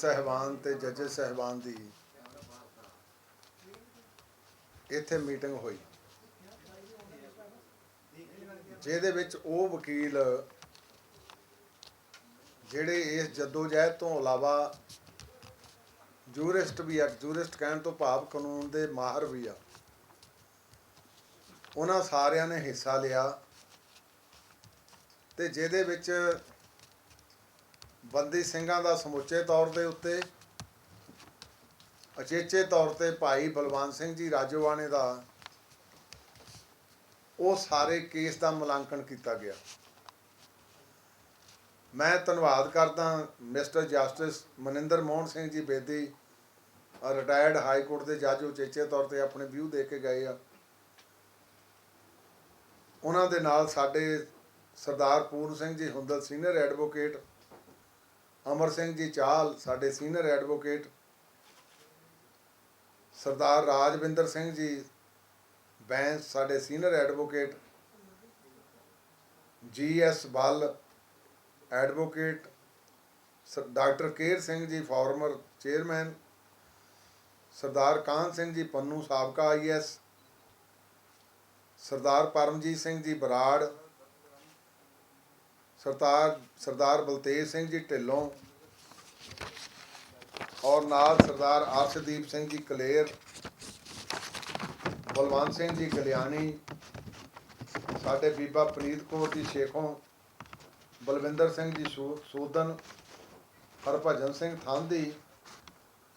ਸਹਿਬਾਨ ਤੇ ਜੱਜ ਸਹਿਬਾਨ ਦੀ ਇੱਥੇ ਮੀਟਿੰਗ ਹੋਈ। ਜਿਹਦੇ ਵਿੱਚ ਉਹ ਵਕੀਲ ਜਿਹੜੇ ਇਸ ਜਦੋਜਹਿਦ ਤੋਂ ਇਲਾਵਾ ਜੂਰਿਸਟ ਵੀ ਆ, ਜੂਰਿਸਟ ਕਹਿਣ ਤੋਂ ਭਾਵ ਕਾਨੂੰਨ ਦੇ ਮਾਹਰ ਵੀ ਆ। ਉਹਨਾਂ ਸਾਰਿਆਂ ਨੇ ਹਿੱਸਾ ਲਿਆ ਤੇ ਜਿਹਦੇ ਵਿੱਚ ਬੰਦੀ ਸਿੰਘਾਂ ਦਾ ਸਮੁੱਚੇ ਤੌਰ ਦੇ ਉੱਤੇ, ਅਚੇਚੇ ਤੌਰ ਤੇ ਭਾਈ ਬਲਵੰਤ ਸਿੰਘ ਜੀ ਰਾਜੋਵਾਨੇ ਦਾ, ਉਹ ਸਾਰੇ ਕੇਸ ਦਾ ਮੁਲਾਂਕਣ ਕੀਤਾ ਗਿਆ। ਮੈਂ ਧੰਨਵਾਦ ਕਰਦਾ mister justice Maninder Mohan Singh ji Bedi retired high court ਦੇ ਜੱਜ ਉਚੇਚੇ ਤੌਰ ਤੇ ਆਪਣੇ ਵਿਊ ਦੇ ਕੇ ਗਏ ਆ। ਉਹਨਾਂ ਦੇ ਨਾਲ ਸਾਡੇ ਸਰਦਾਰ ਪੂਰਨ ਸਿੰਘ ਜੀ ਹੁੰਦਲ ਸੀਨੀਅਰ ਐਡਵੋਕੇਟ ਅਮਰ ਸਿੰਘ ਜੀ ਚਾਹਲ ਸਾਡੇ ਸੀਨੀਅਰ ਐਡਵੋਕੇਟ ਸਰਦਾਰ ਰਾਜਵਿੰਦਰ ਸਿੰਘ ਜੀ, ਬੈਂਸ, ਸਾਡੇ senior advocate G S Ball, advocate ਸ- ਡਾਕਟਰ ਕੇਰ ਸਿੰਘ ਜੀ, ਫਾਰਮਰ ਚੇਅਰਮੈਨ, ਸਰਦਾਰ ਕਾਨ ਸਿੰਘ ਜੀ, ਪੰਨੂ ਸਾਬਕਾ ਆਈਐਸ ਸਰਦਾਰ ਪਰਮਜੀਤ ਸਿੰਘ ਜੀ, ਬਰਾੜ ਸਰਦਾਰ ਸਰਦਾਰ ਬਲਤੇਜ ਸਿੰਘ ਜੀ ਢਿੱਲੋਂ ਔਰ ਨਾਲ ਸਰਦਾਰ ਅਰਸ਼ਦੀਪ ਸਿੰਘ ਜੀ ਕਲੇਰ, ਬਲਵੰਤ ਸਿੰਘ ਜੀ ਗਲਿਆਣੀ ਸਾਡੇ ਬੀਬਾ ਪ੍ਰੀਤ ਕੌਰ ਜੀ ਸ਼ੇਖੋਂ, ਬਲਵਿੰਦਰ ਸਿੰਘ ਜੀ ਸੂ- ਸੂਦਨ, ਹਰਭਜਨ ਸਿੰਘ ਥਾਂਦੀ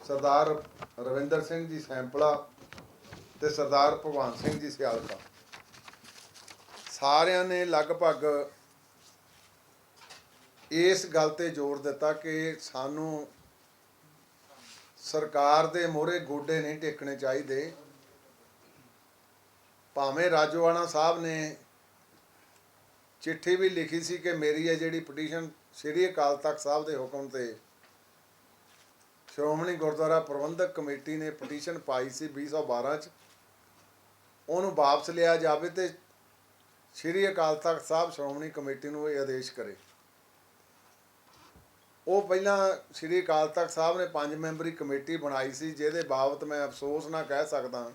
ਸਰਦਾਰ ਰਵਿੰਦਰ ਸਿੰਘ ਜੀ ਸੈਂਪਲਾ ਤੇ ਸਰਦਾਰ ਭਗਵਾਨ ਸਿੰਘ ਜੀ ਸਿਆਲਕਾ। ਸਾਰਿਆਂ ਨੇ ਲਗਭਗ ਇਸ ਗੱਲ ਤੇ ਜ਼ੋਰ ਦਿੱਤਾ ਕਿ ਸਾਨੂੰ ਸਰਕਾਰ ਦੇ ਮੋਹਰੇ ਗੋਡੇ ਨਹੀਂ ਟੇਕਣੇ ਚਾਹੀਦੇ। ਭਾਵੇਂ ਰਾਜੋਆਣਾ ਸਾਹਿਬ ਨੇ ਚਿੱਠੀ ਵੀ ਲਿਖੀ ਸੀ ਕਿ ਮੇਰੀ ਇਹ ਜਿਹੜੀ ਪਟੀਸ਼ਨ ਸ੍ਰੀ ਅਕਾਲ ਤਖਤ ਸਾਹਿਬ ਦੇ ਹੁਕਮ ਤੇ ਸ਼੍ਰੋਮਣੀ ਗੁਰਦੁਆਰਾ ਪ੍ਰਬੰਧਕ ਕਮੇਟੀ ਨੇ ਪਟੀਸ਼ਨ ਪਾਈ ਸੀ 2012 ਚ, ਉਹਨੂੰ ਵਾਪਸ ਲਿਆ ਜਾਵੇ ਤੇ ਸ੍ਰੀ ਅਕਾਲ ਤਖਤ ਸਾਹਿਬ ਸ਼੍ਰੋਮਣੀ ਕਮੇਟੀ ਨੂੰ ਇਹ ਆਦੇਸ਼ ਕਰੇ। ਉਹ ਪਹਿਲਾਂ ਸ੍ਰੀ ਅਕਾਲ ਤਖਤ ਸਾਹਿਬ ਨੇ ਪੰਜ ਮੈਂਬਰੀ ਕਮੇਟੀ ਬਣਾਈ ਸੀ, ਜਿਹਦੇ ਬਾਬਤ ਮੈਂ ਅਫਸੋਸ ਨਾ ਕਹਿ ਸਕਦਾ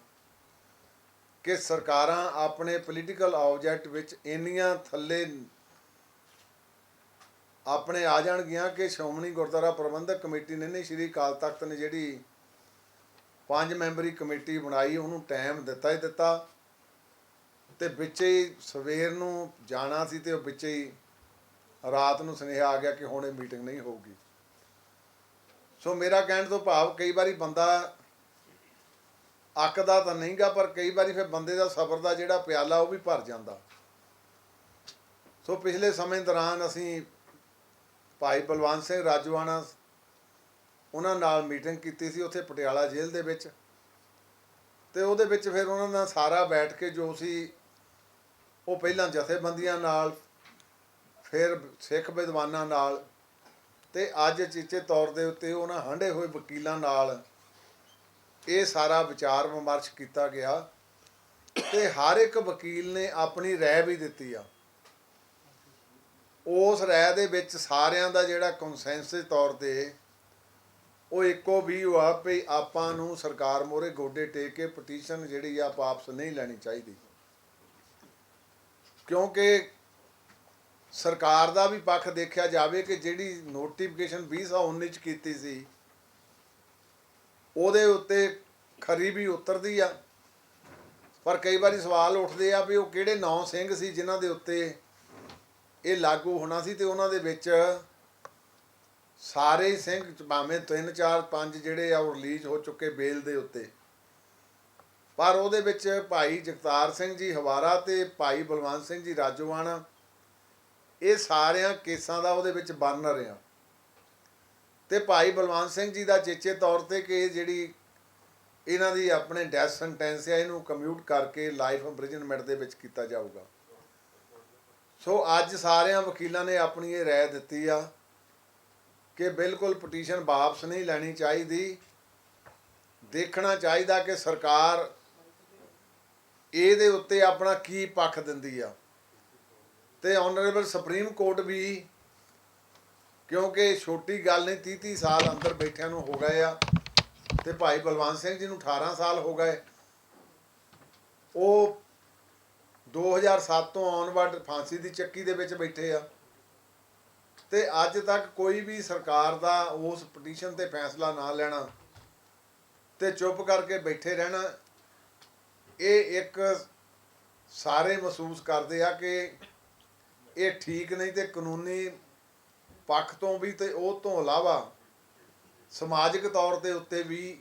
ਕਿ ਸਰਕਾਰਾਂ ਆਪਣੇ ਪੋਲੀਟੀਕਲ ਆਬਜੈਕਟ ਵਿੱਚ ਇੰਨੀਆਂ ਥੱਲੇ ਆਪਣੇ ਆ ਜਾਣਗੀਆਂ ਕਿ ਸ਼੍ਰੋਮਣੀ ਗੁਰਦੁਆਰਾ ਪ੍ਰਬੰਧਕ ਕਮੇਟੀ ਨੇ ਨਹੀਂ, ਸ੍ਰੀ ਅਕਾਲ ਤਖਤ ਨੇ ਜਿਹੜੀ ਪੰਜ ਮੈਂਬਰੀ ਕਮੇਟੀ ਬਣਾਈ, ਉਹਨੂੰ ਟਾਈਮ ਦਿੱਤਾ ਹੀ ਦਿੱਤਾ ਤੇ ਵਿੱਚੇ ਹੀ ਸਵੇਰ ਨੂੰ ਜਾਣਾ ਸੀ ਤੇ ਉਹ ਵਿੱਚੇ ਹੀ ਰਾਤ ਨੂੰ ਸੁਨੇਹਾ ਆ ਗਿਆ ਕਿ ਹੁਣ ਇਹ ਮੀਟਿੰਗ ਨਹੀਂ ਹੋਊਗੀ। ਸੋ ਮੇਰਾ ਕਹਿਣ ਤੋਂ ਭਾਵ ਕਈ ਵਾਰੀ ਬੰਦਾ ਅੱਕਦਾ ਤਾਂ ਨਹੀਂਗਾ, ਪਰ ਕਈ ਵਾਰੀ ਫਿਰ ਬੰਦੇ ਦਾ ਸਬਰ ਦਾ ਜਿਹੜਾ ਪਿਆਲਾ ਉਹ ਵੀ ਭਰ ਜਾਂਦਾ। ਸੋ ਪਿਛਲੇ ਸਮੇਂ ਦੌਰਾਨ ਅਸੀਂ ਭਾਈ ਬਲਵੰਤ ਸਿੰਘ ਰਾਜਵਾਨਾ ਉਹਨਾਂ ਨਾਲ ਮੀਟਿੰਗ ਕੀਤੀ ਸੀ ਉੱਥੇ ਪਟਿਆਲਾ ਜੇਲ੍ਹ ਦੇ ਵਿੱਚ। ਤੇ ਉਹਦੇ ਵਿੱਚ ਫਿਰ ਉਹਨਾਂ ਨਾਲ ਸਾਰਾ ਬੈਠ ਕੇ ਜੋ ਸੀ ਉਹ ਪਹਿਲਾਂ ਜਥੇਬੰਦੀਆਂ ਨਾਲ ਫਿਰ ਸਿੱਖ ਵਿਦਵਾਨਾਂ ਨਾਲ ਤੇ ਅੱਜ ਚੀਚੇ ਤੌਰ ਦੇ ਉੱਤੇ ਉਹਨਾਂ ਹੰਡੇ ਹੋਏ ਵਕੀਲਾਂ ਨਾਲ ਇਹ ਸਾਰਾ ਵਿਚਾਰ ਵਿਮਰਸ਼ ਕੀਤਾ ਗਿਆ ਤੇ ਹਰ ਇੱਕ ਵਕੀਲ ਨੇ ਆਪਣੀ ਰਾਏ ਵੀ ਦਿੱਤੀ ਆ। ਉਸ ਰਾਏ ਦੇ ਵਿੱਚ ਸਾਰਿਆਂ ਦਾ ਜਿਹੜਾ ਕੰਸੈਂਸਸ ਤੌਰ ਤੇ ਉਹ ਇੱਕੋ ਵੀ ਹੋਆ ਵੀ ਆਪਾਂ ਨੂੰ ਸਰਕਾਰ ਮੋਰੇ ਗੋਡੇ ਟੇਕ ਕੇ ਪਟੀਸ਼ਨ ਜਿਹੜੀ ਆ ਵਾਪਸ ਨਹੀਂ ਲੈਣੀ ਚਾਹੀਦੀ। ਕਿਉਂਕਿ ਸਰਕਾਰ ਦਾ ਵੀ ਪੱਖ ਦੇਖਿਆ ਜਾਵੇ ਕਿ ਜਿਹੜੀ ਨੋਟੀਫਿਕੇਸ਼ਨ 2019 ਚ ਕੀਤੀ ਸੀ, ਉਹਦੇ ਉੱਤੇ ਖਰੀ ਵੀ ਉਤਰਦੀ ਆ। ਪਰ ਕਈ ਵਾਰੀ ਸਵਾਲ ਉੱਠਦੇ ਆ ਵੀ ਉਹ ਕਿਹੜੇ ਨੌ ਸਿੰਘ ਸੀ ਜਿਨ੍ਹਾਂ ਦੇ ਉੱਤੇ ਇਹ ਲਾਗੂ ਹੋਣਾ ਸੀ ਤੇ ਉਹਨਾਂ ਦੇ ਵਿੱਚ ਸਾਰੇ ਸਿੰਘ ਭਾਵੇਂ 3 4 5 ਜਿਹੜੇ ਆ ਉਹ ਰਿਲੀਜ਼ ਹੋ ਚੁੱਕੇ ਬੇਲ ਦੇ ਉੱਤੇ। ਪਰ ਉਹਦੇ ਵਿੱਚ ਭਾਈ ਜਗਤਾਰ ਸਿੰਘ ਜੀ ਹਵਾਰਾ ਤੇ ਭਾਈ ਬਲਵੰਤ ਸਿੰਘ ਜੀ ਰਾਜੋਆਣਾ ਇਹ ਸਾਰਿਆਂ ਕੇਸਾਂ ਦਾ ਉਹਦੇ ਵਿੱਚ ਬਰਨਰ ਆ ਤੇ ਭਾਈ ਬਲਵੰਤ ਸਿੰਘ ਜੀ ਦਾ ਚੇਚੇ ਤੌਰ ਤੇ ਕਿ ਇਹ ਜਿਹੜੀ ਇਹਨਾਂ ਦੀ ਆਪਣੇ ਡੈਥ ਸੈਂਟੈਂਸ ਆ, ਇਹਨੂੰ ਕਮਿਊਟ ਕਰਕੇ ਲਾਈਫ ਇੰਪ੍ਰਿਜ਼ਨਮੈਂਟ ਦੇ ਵਿੱਚ ਕੀਤਾ ਜਾਊਗਾ। ਸੋ ਅੱਜ ਸਾਰਿਆਂ ਵਕੀਲਾਂ ਨੇ ਆਪਣੀ ਇਹ ਰਾਏ ਦਿੱਤੀ ਆ ਕਿ ਬਿਲਕੁਲ ਪਟੀਸ਼ਨ ਵਾਪਸ ਨਹੀਂ ਲੈਣੀ ਚਾਹੀਦੀ। ਦੇਖਣਾ ਚਾਹੀਦਾ ਕਿ ਸਰਕਾਰ ਇਹਦੇ ਉੱਤੇ ਆਪਣਾ ਕੀ ਪੱਖ ਦਿੰਦੀ ਆ। ਤੇ ਆਨਰੇਬਲ ਸੁਪਰੀਮ ਕੋਰਟ ਵੀ ਕਿਉਂਕਿ ਛੋਟੀ ਗੱਲ ਨਹੀਂ 30 30 ਸਾਲ ਅੰਦਰ ਬੈਠਿਆਂ ਨੂੰ ਹੋ ਗਏ ਆ ਤੇ ਭਾਈ ਬਲਵੰਤ ਸਿੰਘ ਜੀ ਨੂੰ 18 ਸਾਲ ਹੋ ਗਏ। ਉਹ 2007 ਤੋਂ ਆਨਵਰਡ ਫਾਂਸੀ ਦੀ ਚੱਕੀ ਦੇ ਵਿੱਚ ਬੈਠੇ ਆ। ਤੇ ਅੱਜ ਤੱਕ ਕੋਈ ਵੀ ਸਰਕਾਰ ਦਾ ਉਸ ਪਟੀਸ਼ਨ ਤੇ ਫੈਸਲਾ ਨਾ ਲੈਣਾ ਤੇ ਚੁੱਪ ਕਰਕੇ ਬੈਠੇ ਰਹਿਣਾ, ਇਹ ਇੱਕ ਸਾਰੇ ਮਹਿਸੂਸ ਕਰਦੇ ਆ ਕਿ ਇਹ ਠੀਕ ਨਹੀਂ ਤੇ ਕਾਨੂੰਨੀ ਪੱਖ ਤੋਂ ਵੀ ਤੇ ਉਹ ਤੋਂ ਇਲਾਵਾ ਸਮਾਜਿਕ ਤੌਰ ਦੇ ਉੱਤੇ ਵੀ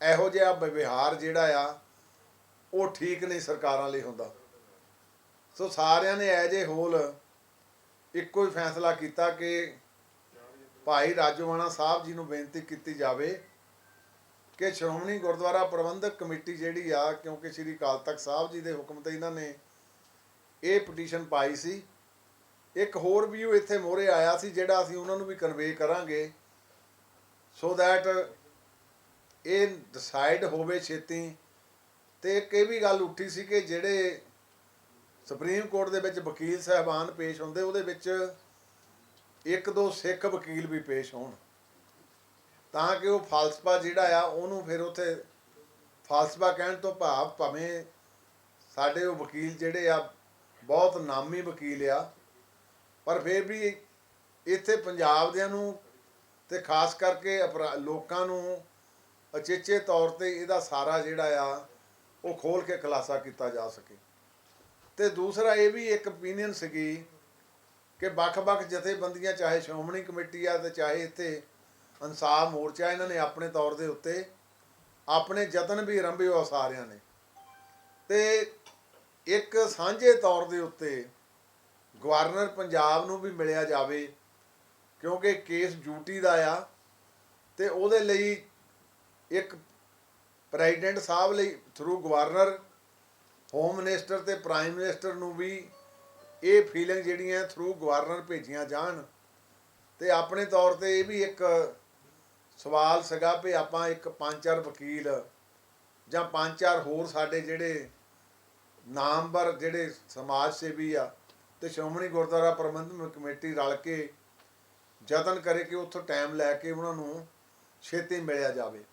ਇਹੋ ਜਿਹਾ ਵਿਵਹਾਰ ਜਿਹੜਾ ਆ, ਉਹ ਠੀਕ ਨਹੀਂ ਸਰਕਾਰਾਂ ਲਈ ਹੁੰਦਾ। ਸੋ ਸਾਰਿਆਂ ਨੇ ਐਜ ਏ ਹੋਲ ਇੱਕੋ ਹੀ ਫੈਸਲਾ ਕੀਤਾ ਕਿ ਭਾਈ ਰਾਜੋਆਣਾ ਸਾਹਿਬ ਜੀ ਨੂੰ ਬੇਨਤੀ ਕੀਤੀ ਜਾਵੇ ਕਿ ਸ਼੍ਰੋਮਣੀ ਗੁਰਦੁਆਰਾ ਪ੍ਰਬੰਧਕ ਕਮੇਟੀ ਜਿਹੜੀ ਆ, ਕਿਉਂਕਿ ਸ੍ਰੀ ਅਕਾਲ ਤਖਤ ਸਾਹਿਬ ਜੀ ਦੇ ਹੁਕਮ ਤੇ ਇਹਨਾਂ ਨੇ ਇਹ ਪਟੀਸ਼ਨ ਪਾਈ ਸੀ ਇੱਕ ਹੋਰ ਵੀ ਇੱਥੇ ਮੋਹਰੇ ਆਇਆ ਸੀ, ਜਿਹੜਾ ਅਸੀਂ ਉਹਨਾਂ ਨੂੰ ਵੀ ਕਨਵੇ ਕਰਾਂਗੇ। ਸੋ ਦੈਟ ਇਹ ਡਿਸਾਈਡ ਹੋਵੇ ਛੇਤੀ। ਤੇ ਇੱਕ ਇਹ ਵੀ ਗੱਲ ਉੱਠੀ ਸੀ ਕਿ ਜਿਹੜੇ ਸੁਪਰੀਮ ਕੋਰਟ ਦੇ ਵਿੱਚ ਵਕੀਲ ਸਾਹਿਬਾਨ ਪੇਸ਼ ਹੁੰਦੇ, ਉਹਦੇ ਵਿੱਚ ਇੱਕ ਦੋ ਸਿੱਖ ਵਕੀਲ ਵੀ ਪੇਸ਼ ਹੋਣ। ਤਾਂ ਕਿ ਉਹ ਫਾਲਸਫਾ ਜਿਹੜਾ ਆ, ਉਹਨੂੰ ਫਿਰ ਉੱਥੇ ਫਾਲਸਫਾ ਕਹਿਣ ਤੋਂ ਭਾਵ ਭਾਵੇਂ ਸਾਡੇ ਉਹ ਵਕੀਲ ਜਿਹੜੇ ਆ, ਬਹੁਤ ਨਾਮੀ ਵਕੀਲ ਆ ਪਰ ਫਿਰ ਵੀ ਇੱਥੇ ਪੰਜਾਬ ਦਿਆਂ ਨੂੰ ਤੇ ਖਾਸ ਕਰਕੇ ਅਪਰਾ- ਲੋਕਾਂ ਨੂੰ ਅਚੇਚੇ ਤੌਰ ਤੇ ਇਹਦਾ ਸਾਰਾ ਜਿਹੜਾ ਆ, ਉਹ ਖੋਲ ਕੇ ਖੁਲਾਸਾ ਕੀਤਾ ਜਾ ਸਕੇ। ਤੇ ਦੂਸਰਾ ਇਹ ਵੀ ਇੱਕ opinion ਸੀਗੀ ਕਿ ਵੱਖ-ਵੱਖ ਜਥੇਬੰਦੀਆਂ, ਚਾਹੇ ਸ਼੍ਰੋਮਣੀ ਕਮੇਟੀ ਆ ਤੇ ਚਾਹੇ ਇੱਥੇ ਇਨਸਾਫ ਮੋਰਚਾ, ਇਹਨਾਂ ਨੇ ਆਪਣੇ ਤੌਰ ਦੇ ਉੱਤੇ ਆਪਣੇ ਯਤਨ ਵੀ ਆਰੰਭੇ ਹੋ ਸਾਰਿਆਂ ਨੇ। ਤੇ ਇੱਕ ਸਾਂਝੇ ਤੌਰ ਦੇ ਉੱਤੇ ਗਵਰਨਰ ਪੰਜਾਬ ਨੂੰ ਵੀ ਮਿਲਿਆ ਜਾਵੇ, ਕਿਉਂਕਿ ਕੇਸ ਡਿਊਟੀ ਦਾ ਆ ਤੇ ਉਹਦੇ ਲਈ ਇੱਕ ਪ੍ਰੈਜ਼ੀਡੈਂਟ ਸਾਹਿਬ ਲਈ ਥਰੂ ਗਵਰਨਰ ਹੋਮ ਮਿਨਿਸਟਰ ਤੇ ਪ੍ਰਾਈਮ ਮਿਨਿਸਟਰ ਨੂੰ ਵੀ ਇਹ ਫੀਲਿੰਗ ਜਿਹੜੀਆਂ ਥਰੂ ਗਵਰਨਰ ਭੇਜੀਆਂ ਜਾਣ। ਤੇ ਆਪਣੇ ਤੌਰ ਤੇ ਇਹ ਵੀ ਇੱਕ ਸਵਾਲ ਸੀਗਾ ਵੀ ਆਪਾਂ ਇੱਕ ਪੰਜ ਚਾਰ ਵਕੀਲ ਜਾਂ ਪੰਜ ਚਾਰ ਹੋਰ ਸਾਡੇ ਜਿਹੜੇ ਨਾਮਵਰ ਜਿਹੜੇ ਸਮਾਜ ਸੇਵੀ ਆ ਤੇ ਸ਼੍ਰੋਮਣੀ ਗੁਰਦੁਆਰਾ ਪ੍ਰਬੰਧਕ ਕਮੇਟੀ ਰਲ ਕੇ ਯਤਨ ਕਰੇ ਕਿ ਉੱਥੋਂ ਟਾਈਮ ਲੈ ਕੇ ਉਹਨਾਂ ਨੂੰ ਛੇਤੀ ਮਿਲਿਆ ਜਾਵੇ।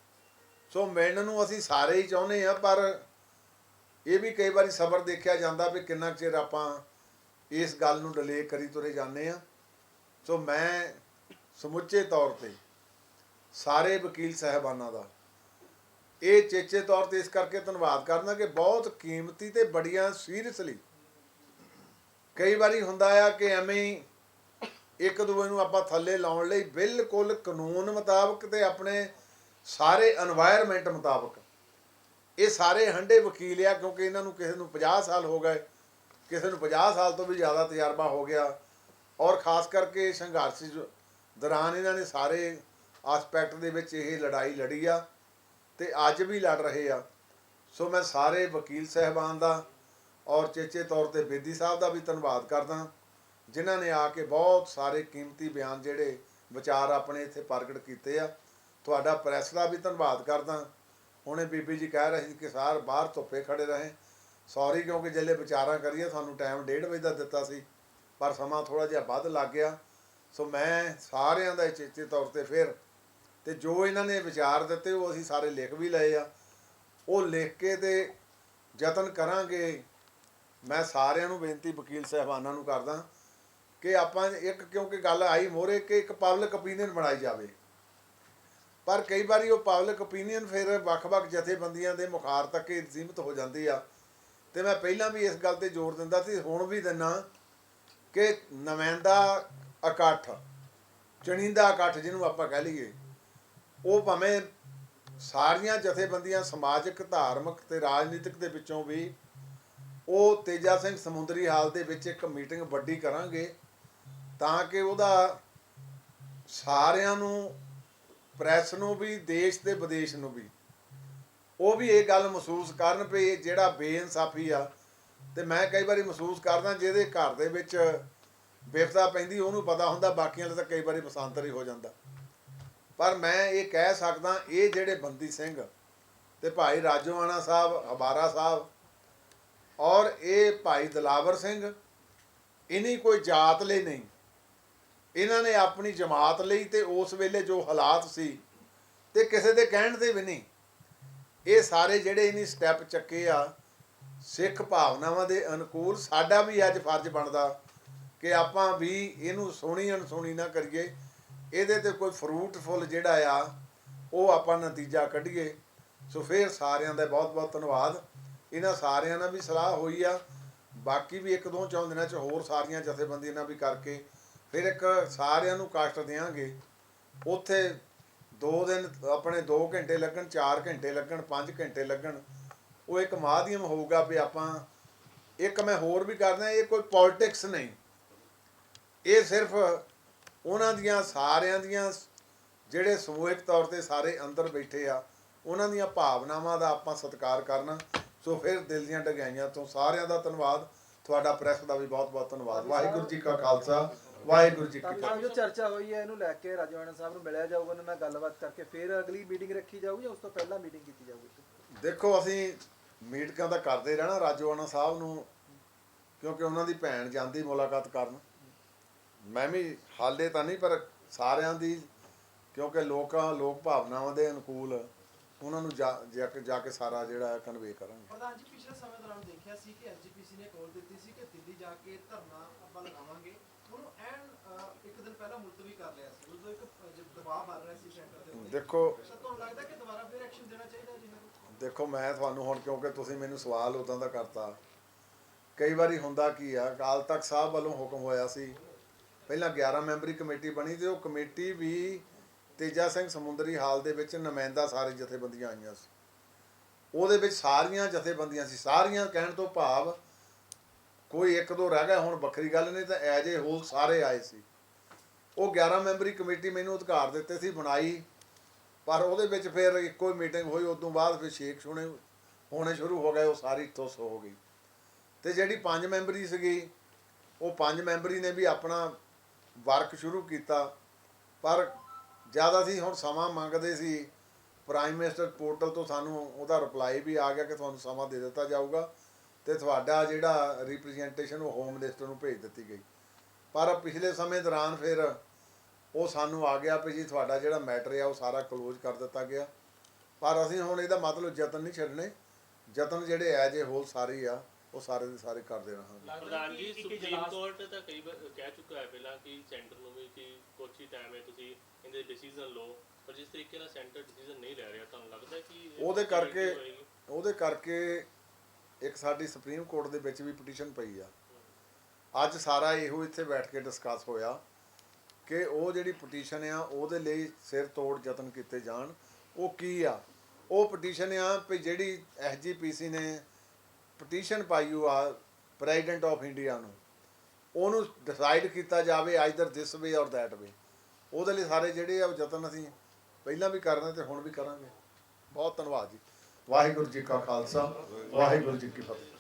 ਸੋ ਮਿਲਣ ਨੂੰ ਅਸੀਂ ਸਾਰੇ ਹੀ ਚਾਹੁੰਦੇ ਆ ਪਰ ਇਹ ਵੀ ਕਈ ਵਾਰੀ ਸਬਰ ਦੇਖਿਆ ਜਾਂਦਾ ਵੀ ਕਿੰਨਾ ਕੁ ਚਿਰ ਆਪਾਂ ਇਸ ਗੱਲ ਨੂੰ ਡਿਲੇ ਕਰੀ ਤੁਰੇ ਜਾਂਦੇ ਆ ਸੋ ਮੈਂ ਸਮੁੱਚੇ ਤੌਰ ਤੇ ਸਾਰੇ ਵਕੀਲ ਸਹਿਬਾਨਾਂ ਦਾ ਇਹ ਚੇਚੇ ਤੌਰ ਤੇ ਇਸ ਕਰਕੇ ਧੰਨਵਾਦ ਕਰਦਾ ਕਿ ਬਹੁਤ ਕੀਮਤੀ ਤੇ ਬੜੀਆਂ ਸੀਰੀਅਸਲੀ ਕਈ ਵਾਰੀ ਹੁੰਦਾ ਆ ਕਿ ਐਵੇਂ ਇੱਕ ਦੂਏ ਨੂੰ ਆਪਾਂ ਥੱਲੇ ਲਾਉਣ ਲਈ ਬਿਲਕੁਲ ਕਾਨੂੰਨ ਮੁਤਾਬਕ ਤੇ ਆਪਣੇ ਸਾਰੇ এনवायरमेंट ਮੁਤਾਬਕ। ਇਹ ਸਾਰੇ ਹੰਡੇ ਵਕੀਲ ਆ, ਕਿਉਂਕਿ ਇਹਨਾਂ ਨੂੰ ਕਿਸੇ ਨੂੰ 50 ਸਾਲ ਹੋ ਗਏ, ਕਿਸੇ ਨੂੰ 50 ਸਾਲ ਤੋਂ ਵੀ ਜ਼ਿਆਦਾ ਤਜਰਬਾ ਹੋ ਗਿਆ। ਔਰ ਖਾਸ ਕਰਕੇ ਸੰਘਰਸ਼ ਦੌਰਾਨ ਇਹਨਾਂ ਨੇ ਸਾਰੇ ਆਸਪੈਕਟ ਦੇ ਵਿੱਚ ਇਹ ਲੜਾਈ ਲੜੀ ਆ ਤੇ ਅੱਜ ਵੀ ਲੜ ਰਹੇ ਆ। ਸੋ ਮੈਂ ਸਾਰੇ ਵਕੀਲ ਸਹਿਬਾਨ ਦਾ ਔਰ ਚੇਚੇ ਤੌਰ ਤੇ ਬੇਦੀ ਸਾਹਿਬ ਦਾ ਵੀ ਧੰਨਵਾਦ ਕਰਦਾ ਜਿਨ੍ਹਾਂ ਨੇ ਆ ਕੇ ਬਹੁਤ ਸਾਰੇ ਕੀਮਤੀ ਬਿਆਨ ਜਿਹੜੇ ਵਿਚਾਰ ਆਪਣੇ ਇੱਥੇ ਪ੍ਰਗਟ ਕੀਤੇ ਆ। ਤੁਹਾਡਾ ਪ੍ਰੈਸ ਦਾ ਵੀ ਧੰਨਵਾਦ ਕਰਦਾ ਹੁਣੇ ਬੀਬੀ ਜੀ ਕਹਿ ਰਹੇ ਸੀ ਕਿ ਸਾਰ ਬਾਹਰ ਧੁੱਪੇ ਖੜੇ ਰਹੇ। ਸੌਰੀ ਕਿਉਂਕਿ ਜਿੱਲੇ ਵਿਚਾਰਾਂ ਕਰੀਏ, ਸਾਨੂੰ ਟਾਈਮ 1:30 ਵਜੇ ਦਾ ਦਿੱਤਾ ਸੀ, ਪਰ ਸਮਾਂ ਥੋੜਾ ਜਿਹਾ ਵੱਧ ਲੱਗ ਗਿਆ। ਸੋ ਮੈਂ ਸਾਰਿਆਂ ਦਾ ਚੇਚੇ ਤੌਰ ਤੇ ਫਿਰ, ਤੇ ਜੋ ਇਹਨਾਂ ਨੇ ਵਿਚਾਰ ਦਿੱਤੇ, ਉਹ ਅਸੀਂ ਸਾਰੇ ਲਿਖ ਵੀ ਲਏ ਆ। ਉਹ ਲਿਖ ਕੇ ਤੇ ਯਤਨ ਕਰਾਂਗੇ ਮੈਂ ਸਾਰਿਆਂ ਨੂੰ ਬੇਨਤੀ ਵਕੀਲ ਸਹਿਬਾਨਾਂ ਨੂੰ ਕਰਦਾ ਕਿ ਆਪਾਂ ਇੱਕ ਕਿਉਂਕਿ ਗੱਲ ਆਈ ਮੋਰੇ ਕਿ ਇੱਕ ਪਬਲਿਕ ਓਪੀਨੀਅਨ ਬਣਾਈ ਜਾਵੇ। ਪਰ ਕਈ ਵਾਰੀ ਉਹ ਪਬਲਿਕ ਓਪੀਨੀਅਨ ਫਿਰ ਵੱਖ-ਵੱਖ ਜਥੇਬੰਦੀਆਂ ਦੇ ਮੁਖਾਰ ਤੱਕ ਹੀ ਸੀਮਿਤ ਹੋ ਜਾਂਦੀ ਆ। ਤੇ ਮੈਂ ਪਹਿਲਾਂ ਵੀ ਇਸ ਗੱਲ ਤੇ ਜ਼ੋਰ ਦਿੰਦਾ ਸੀ, ਹੁਣ ਵੀ ਦਿੰਨਾ ਕਿ ਨੁਮਾਇੰਦਾ ਇਕੱਠ, ਚੁਣਿੰਦਾ ਇਕੱਠ ਜਿਹਨੂੰ ਆਪਾਂ ਕਹਿ ਲਈਏ, ਉਹ ਭਾਵੇਂ ਸਾਰੀਆਂ ਜਥੇਬੰਦੀਆਂ ਸਮਾਜਿਕ, ਧਾਰਮਿਕ ਤੇ ਰਾਜਨੀਤਿਕ ਦੇ ਵਿੱਚੋਂ ਵੀ ਉਹ ਤੇਜਾ ਸਿੰਘ ਸਮੁੰਦਰੀ ਹਾਲ ਦੇ ਵਿੱਚ ਇੱਕ ਮੀਟਿੰਗ ਵੱਡੀ ਕਰਾਂਗੇ ਤਾਂ ਕਿ ਉਹਦਾ ਸਾਰਿਆਂ ਨੂੰ, ਪ੍ਰੈਸ ਨੂੰ ਵੀ, ਦੇਸ਼ ਤੇ ਵਿਦੇਸ਼ ਨੂੰ ਵੀ। ਉਹ ਵੀ ਇਹ ਗੱਲ ਮਹਿਸੂਸ ਕਰਨ ਵੀ ਜਿਹੜਾ ਬੇਇਨਸਾਫੀ ਆ, ਤੇ ਮੈਂ ਕਈ ਵਾਰੀ ਮਹਿਸੂਸ ਕਰਦਾ ਜਿਹਦੇ ਘਰ ਦੇ ਵਿੱਚ ਵਿਫਤਾ ਪੈਂਦੀ, ਉਹਨੂੰ ਪਤਾ ਹੁੰਦਾ ਬਾਕੀਆਂ ਲਈ ਤਾਂ ਕਈ ਵਾਰੀ ਮਸਾਂਤਰ ਹੀ ਹੋ ਜਾਂਦਾ। ਪਰ ਮੈਂ ਇਹ ਕਹਿ ਸਕਦਾ, ਇਹ ਜਿਹੜੇ ਬੰਦੀ ਸਿੰਘ ਤੇ ਭਾਈ ਰਾਜੋਆਣਾ ਸਾਹਿਬ, ਹਬਾਰਾ ਸਾਹਿਬ ਔਰ ਇਹ ਭਾਈ ਦਲਾਵਰ ਸਿੰਘ, ਇਨੀ ਕੋਈ ਜਾਤ ਲਈ ਨਹੀਂ। ਇਹਨਾਂ ਨੇ ਆਪਣੀ ਜਮਾਤ ਲਈ ਤੇ ਉਸ ਵੇਲੇ ਜੋ ਹਾਲਾਤ ਸੀ ਤੇ ਕਿਸੇ ਦੇ ਕਹਿਣ ਤੇ ਵੀ ਨਹੀਂ। ਇਹ ਸਾਰੇ ਜਿਹੜੇ ਇਹਨੀ ਸਟੈਪ ਚੱਕੇ ਆ, ਸਿੱਖ ਭਾਵਨਾਵਾਂ ਦੇ ਅਨੁਕੂਲ ਸਾਡਾ ਵੀ ਅੱਜ ਫਰਜ਼ ਬਣਦਾ ਕਿ ਆਪਾਂ ਵੀ ਇਹਨੂੰ ਸੋਹਣੀ ਅਣਸੋਹਣੀ ਨਾ ਕਰੀਏ। ਇਹਦੇ ਤੇ ਕੋਈ ਫਰੂਟਫੁਲ ਜਿਹੜਾ ਆ, ਉਹ ਆਪਾਂ ਨਤੀਜਾ ਕੱਢੀਏ। ਸੋ ਫਿਰ ਸਾਰਿਆਂ ਦਾ ਬਹੁਤ ਬਹੁਤ ਧੰਨਵਾਦ। ਇਹਨਾਂ ਸਾਰਿਆਂ ਨਾਲ ਵੀ ਸਲਾਹ ਹੋਈ ਆ। ਬਾਕੀ ਵੀ ਇੱਕ ਦੋ ਚੌਂ ਦਿਨਾਂ ਚ ਹੋਰ ਸਾਰੀਆਂ ਜਥੇਬੰਦੀਆਂ ਨਾਲ ਵੀ ਕਰਕੇ ਫਿਰ ਇੱਕ ਸਾਰਿਆਂ ਨੂੰ ਕਸ਼ਟ ਦੇਵਾਂਗੇ ਉੱਥੇ 2 ਦਿਨ ਆਪਣੇ 2 ਘੰਟੇ ਲੱਗਣ 4 ਘੰਟੇ ਲੱਗਣ 5 ਘੰਟੇ ਲੱਗਣ, ਉਹ ਇੱਕ ਮਾਧਿਅਮ ਹੋਊਗਾ ਵੀ ਆਪਾਂ ਇੱਕ ਮੈਂ ਹੋਰ ਵੀ ਕਰਦਾ, ਇਹ ਕੋਈ ਪੋਲਿਟਿਕਸ ਨਹੀਂ। ਇਹ ਸਿਰਫ ਉਹਨਾਂ ਦੀਆਂ, ਸਾਰਿਆਂ ਦੀਆਂ ਜਿਹੜੇ ਸਮੂਹਿਕ ਤੌਰ ਤੇ ਸਾਰੇ ਅੰਦਰ ਬੈਠੇ ਆ, ਉਹਨਾਂ ਦੀਆਂ ਭਾਵਨਾਵਾਂ ਦਾ ਆਪਾਂ ਸਤਿਕਾਰ ਕਰਨਾ। ਸੋ ਫਿਰ ਦਿਲ ਦੀਆਂ ਡਗਾਈਆਂ ਤੋਂ ਸਾਰਿਆਂ ਦਾ ਧੰਨਵਾਦ। ਤੁਹਾਡਾ ਪ੍ਰੈਸ ਦਾ ਵੀ ਬਹੁਤ ਬਹੁਤ ਧੰਨਵਾਦ। ਵਾਹਿਗੁਰੂ ਜੀ ਕਾ ਖਾਲਸਾ ਵਾਹਿਗੁਰੂ ਜੀ ਕੀ ਫਤਿਹ। ਜੋ ਚਰਚਾ ਹੋਈ ਹੈ ਇਹਨੂੰ ਲੈ ਕੇ ਰਾਜਵਾਨਾ ਸਾਹਿਬ ਨੂੰ ਮਿਲਿਆ ਜਾਊਗਾ ਉਹਨਾਂ ਨਾਲ ਗੱਲਬਾਤ ਕਰਕੇ ਫਿਰ ਅਗਲੀ ਮੀਟਿੰਗ ਰੱਖੀ ਜਾਊਗੀ ਉਸ ਤੋਂ ਪਹਿਲਾਂ ਮੀਟਿੰਗ ਕੀਤੀ ਜਾਊਗੀ? ਦੇਖੋ ਅਸੀਂ ਮੀਟਿੰਗਾਂ ਤਾਂ ਕਰਦੇ ਰਹਿਣਾ ਰਾਜੋਆਣਾ ਸਾਹਿਬ ਨੂੰ ਕਿਉਂਕਿ ਉਹਨਾਂ ਦੀ ਭੈਣ ਜਾਂਦੀ ਮੁਲਾਕਾਤ ਕਰਨ। ਮੈਂ ਵੀ ਹਾਲੇ ਤਾਂ ਨਹੀਂ ਪਰ ਸਾਰਿਆਂ ਦੀ ਕਿਉਂਕਿ ਲੋਕਾਂ ਲੋਕ ਭਾਵਨਾਵਾਂ ਦੇ ਅਨੁਕੂਲ ਉਹਨਾਂ ਨੂੰ ਜਾ ਜਾ ਕੇ ਜਾ ਕੇ ਸਾਰਾ ਜਿਹੜਾ ਕਨਵੇ ਕਰਾਂਗੇ। ਪ੍ਰਧਾਨ ਜੀ ਪਿਛਲੇ ਸਮੇਂ ਦੌਰਾਨ ਦੇਖਿਆ ਸੀ ਕਿ ਐਸਜੀਪੀਸੀ ਨੇ ਕਾਲ ਦਿੱਤੀ ਸੀ ਕਿ ਦਿੱਲੀ ਜਾ ਕੇ ਧਰਨਾ ਆਪਾਂ ਲਗਾਵਾਂਗੇ। ਉਹਨੂੰ ਐਨ ਇੱਕ ਦਿਨ ਪਹਿਲਾਂ ਮੁਲਤਵੀ ਕਰ ਲਿਆ ਸੀ। ਉਦੋਂ ਇੱਕ ਦਬਾਅ ਬਣ ਰਿਹਾ ਸੀ ਸੈਂਟਰ ਦੇ ਉੱਤੇ। ਦੇਖੋ ਤੁਹਾਨੂੰ ਲੱਗਦਾ ਕਿ ਦੁਬਾਰਾ ਫਿਰ ਐਕਸ਼ਨ ਦੇਣਾ ਚਾਹੀਦਾ ਜੀ? ਦੇਖੋ ਮੈਂ ਤੁਹਾਨੂੰ ਹੁਣ ਕਿਉਂਕਿ ਤੁਸੀਂ ਮੈਨੂੰ ਸਵਾਲ ਉਦਾਂ ਦਾ ਕਰਤਾ। ਕਈ ਵਾਰੀ ਹੁੰਦਾ ਕੀ ਆ ਅਕਾਲ ਤਖਤ ਸਾਹਿਬ ਵੱਲੋਂ ਹੁਕਮ ਹੋਇਆ ਸੀ। ਪਹਿਲਾਂ 11 ਮੈਂਬਰੀ ਕਮੇਟੀ ਬਣੀ ਤੇ ਉਹ ਕਮੇਟੀ ਵੀ ਤੇਜਾ ਸਿੰਘ ਸਮੁੰਦਰੀ ਹਾਲ ਦੇ ਵਿੱਚ ਨੁਮਾਇੰਦਾ ਸਾਰੇ ਜਥੇਬੰਦੀਆਂ ਆਈਆਂ ਸੀ। ਉਹਦੇ ਵਿੱਚ ਸਾਰੀਆਂ ਜਥੇਬੰਦੀਆਂ ਸੀ। ਸਾਰੀਆਂ ਕਹਿਣ ਤੋਂ ਭਾਵ ਕੋਈ ਇੱਕ ਦੋ ਰਹਿ ਗਿਆ ਹੁਣ ਵੱਖਰੀ ਗੱਲ ਨਹੀਂ ਤਾਂ ਐਜ ਏ ਹੋਲ ਸਾਰੇ ਆਏ ਸੀ। ਉਹ 11 ਮੈਂਬਰੀ ਕਮੇਟੀ ਮੈਨੂੰ ਅਧਿਕਾਰ ਦਿੱਤੇ ਸੀ ਬਣਾਈ, ਪਰ ਉਹਦੇ ਵਿੱਚ ਫਿਰ ਇੱਕੋ ਹੀ ਮੀਟਿੰਗ ਹੋਈ ਉਸ ਤੋਂ ਬਾਅਦ ਫਿਰ ਛੇਕ ਸੁਣੇ ਹੋਣੇ ਸ਼ੁਰੂ ਹੋ ਗਏ, ਉਹ ਸਾਰੀ ਤੁਸ ਹੋ ਗਈ। ਤੇ ਜਿਹੜੀ ਪੰਜ ਮੈਂਬਰੀ ਸੀਗੀ, ਉਹ ਪੰਜ ਮੈਂਬਰੀ ਨੇ ਵੀ ਆਪਣਾ ਵਰਕ ਸ਼ੁਰੂ ਕੀਤਾ, ਪਰ ਜ਼ਿਆਦਾ ਸੀ ਹੁਣ ਸਮਾਂ ਮੰਗਦੇ ਸੀ ਪ੍ਰਾਈਮ ਮਿਨਿਸਟਰ ਪੋਰਟਲ ਤੋਂ ਸਾਨੂੰ ਉਹਦਾ ਰਿਪਲਾਈ ਵੀ ਆ ਗਿਆ ਕਿ ਤੁਹਾਨੂੰ ਸਮਾਂ ਦੇ ਦਿੱਤਾ ਜਾਊਗਾ ਤੇ ਤੁਹਾਡਾ ਜਿਹੜਾ ਰਿਪਰੈਜ਼ੈਂਟੇਸ਼ਨ ਉਹ ਹੋਮ ਮਿਨਿਸਟਰ ਨੂੰ ਭੇਜ ਦਿੱਤੀ ਗਈ। ਪਰ ਪਿਛਲੇ ਸਮੇਂ ਦੌਰਾਨ ਫਿਰ ਉਹ ਸਾਨੂੰ ਆ ਗਿਆ ਵੀ ਜੀ ਤੁਹਾਡਾ ਜਿਹੜਾ ਮੈਟਰ ਆ ਉਹ ਸਾਰਾ ਕਲੋਜ਼ ਕਰ ਦਿੱਤਾ ਗਿਆ। ਪਰ ਅਸੀਂ ਹੁਣ ਇਹਦਾ ਮਤਲਬ ਯਤਨ ਨਹੀਂ ਛੱਡਣੇ, ਯਤਨ ਜਿਹੜੇ ਐਜ ਏ ਹੋਲ ਸਾਰੇ ਆ ਉਹ ਸਾਰੇ ਦੇ ਸਾਰੇ ਕਰਦੇ ਰਹਾਂਗੇ। ਪ੍ਰਧਾਨ ਜੀ ਸੁਪਰੀਮ ਕੋਰਟ ਤਾਂ ਕਈ ਵਾਰ ਕਹਿ ਚੁੱਕਾ ਹੈ ਪਹਿਲਾਂ ਕਿ ਸੈਂਟਰ ਨੂੰ ਵੀ ਕਿ ਕੁਛ ਹੀ ਟਾਈਮ ਹੈ ਤੁਸੀਂ ਇਹਦੇ ਡਿਸੀਜਨ ਲਓ। ਪਰ ਜਿਸ ਤਰੀਕੇ ਨਾਲ ਸੈਂਟਰ ਡਿਸੀਜਨ ਨਹੀਂ ਲੈ ਰਿਹਾ ਤੁਹਾਨੂੰ ਲੱਗਦਾ ਕਿ ਇਹ ਉਹਦੇ ਕਰਕੇ possibility ਹੋਏਗੀ? ਉਹਦੇ ਕਰਕੇ ਇੱਕ ਸਾਡੀ ਸੁਪਰੀਮ ਕੋਰਟ ਦੇ ਵਿੱਚ ਵੀ ਪਟੀਸ਼ਨ ਪਈ ਆ। ਅੱਜ ਸਾਰਾ ਇਹੋ ਇੱਥੇ ਬੈਠ ਕੇ ਡਿਸਕਸ ਹੋਇਆ ਕਿ ਉਹ ਜਿਹੜੀ ਪਟੀਸ਼ਨ ਆ ਉਹਦੇ ਲਈ ਸਿਰ ਤੋੜ ਯਤਨ ਕੀਤੇ ਜਾਣ। ਉਹ ਕੀ ਆ? ਉਹ ਪਟੀਸ਼ਨ ਆ ਵੀ ਜਿਹੜੀ ਐਸਜੀਪੀਸੀ ਨੇ ਪਟੀਸ਼ਨ ਪਾਈ ਹੋਈ ਆ ਪ੍ਰੈਜ਼ੀਡੈਂਟ ਆਫ ਇੰਡੀਆ ਨੂੰ। ਉਹਨੂੰ ਡਿਸਾਈਡ ਕੀਤਾ ਜਾਵੇ ਆਈਦਰ ਦਿਸ ਵੇ ਔਰ ਦੈਟ ਵੇ ਉਹਦੇ ਲਈ ਸਾਰੇ ਜਿਹੜੇ ਆ ਉਹ ਯਤਨ ਅਸੀਂ ਪਹਿਲਾਂ ਵੀ ਕਰਨਾ ਤੇ ਹੁਣ ਵੀ ਕਰਾਂਗੇ। ਬਹੁਤ ਧੰਨਵਾਦ ਜੀ। ਵਾਹਿਗੁਰੂ ਜੀ ਕਾ ਖਾਲਸਾ, ਵਾਹਿਗੁਰੂ ਜੀ ਕੀ ਫਤਿਹ।